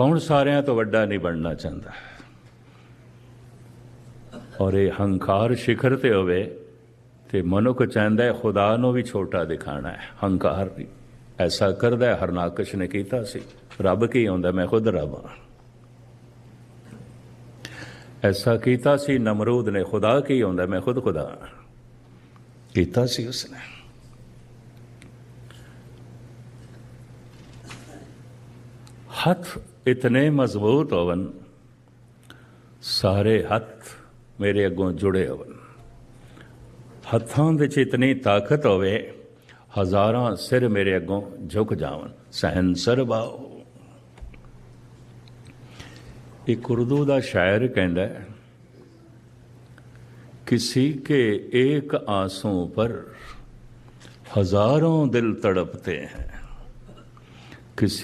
ਕੌਣ ਸਾਰਿਆਂ ਤੋਂ ਵੱਡਾ ਨਹੀਂ ਬਣਨਾ ਚਾਹੁੰਦਾ? ਔਰ ਇਹ ਹੰਕਾਰ ਸਿਖਰ ਤੇ ਹੋਵੇ ਤੇ ਮਨੁੱਖ ਚਾਹੁੰਦਾ ਹੈ ਖੁਦਾ ਨੂੰ ਵੀ ਛੋਟਾ ਦਿਖਾਣਾ ਹੈ। ਹੰਕਾਰ ਵੀ ਐਸਾ ਕਰਦਾ ਹੈ, ਹਰਨਾਕਸ਼ ਨੇ ਕੀਤਾ ਸੀ। ਰੱਬ ਕੀ ਹੁੰਦਾ? ਮੈਂ ਖੁਦ ਰੱਬ ਹਾਂ। ਐਸਾ ਕੀਤਾ ਸੀ, ਨਮਰੂਦ ਨੇ। ਖੁਦਾ ਕੀ ਹੁੰਦਾ? ਮੈਂ ਖੁਦ ਖੁਦਾ ਹਾਂ। ਕੀਤਾ ਸੀ ਉਸਨੇ। ਹੱਥ ਇਤਨੇ ਮਜ਼ਬੂਤ ਹੋਵਨ ਸਾਰੇ ਹੱਥ ਮੇਰੇ ਅੱਗੋਂ ਜੁੜੇ ਹੋਵਨ ਹੱਥਾਂ ਵਿੱਚ ਇਤਨੀ ਤਾਕਤ ਹੋਵੇ ਹਜ਼ਾਰਾਂ ਸਿਰ ਮੇਰੇ ਅੱਗੋਂ ਝੁਕ ਜਾਵਨ ਸਹਿਨਸਰ ਬਾਓ ਇੱਕ ਉਰਦੂ ਦਾ ਸ਼ਾਇਰ ਕਹਿੰਦਾ ਹੈ किसी के एक आंसू पर हजारों दिल तड़पते हैं किसी